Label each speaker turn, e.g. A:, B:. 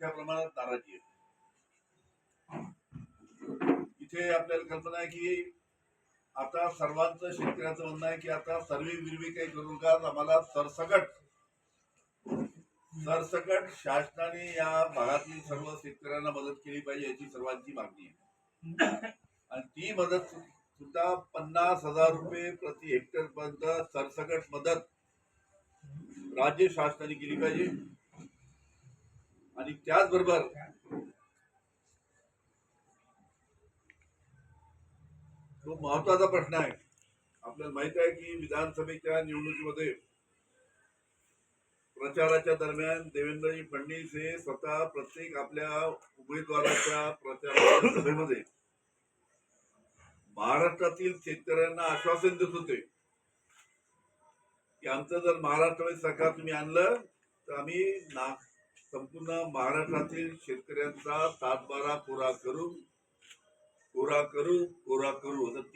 A: त्या प्रमाणात नाराजी आहे इथे आपल्याला कल्पना आहे की आता सर्वांचं शेतकऱ्याचं म्हणणं आहे की आता सर्वे विरवी काही करू का आम्हाला सरसकट सरसकट शासनाने या भागातील सर्व शेतकऱ्यांना मदत केली पाहिजे याची सर्वांची मागणी आहे. आणि ती मदत सुद्धा पन्नास हजार रुपये प्रति हेक्टर पर्यंत सरसकट मदत राज्य शासनाने केली पाहिजे. आणि त्याचबरोबर खूप महत्त्वाचा प्रश्न आहे आपल्याला माहीत आहे की विधानसभेच्या निवडणुकीमध्ये प्रचाराच्या दरम्यान देवेंद्रजी फडणवीस हे स्वतः प्रत्येक आपल्या उमेदवाराच्या प्रचार सभेमध्ये महाराष्ट्रातील शेतकऱ्यांना आश्वासन देत होते की आमचं जर महाराष्ट्रामध्ये सरकार तुम्ही आणलं तर आम्ही ना संपूर्ण महाराष्ट्रातील शेतकऱ्यांचा सातबारा पुरा करू कोरा करू कोरा करू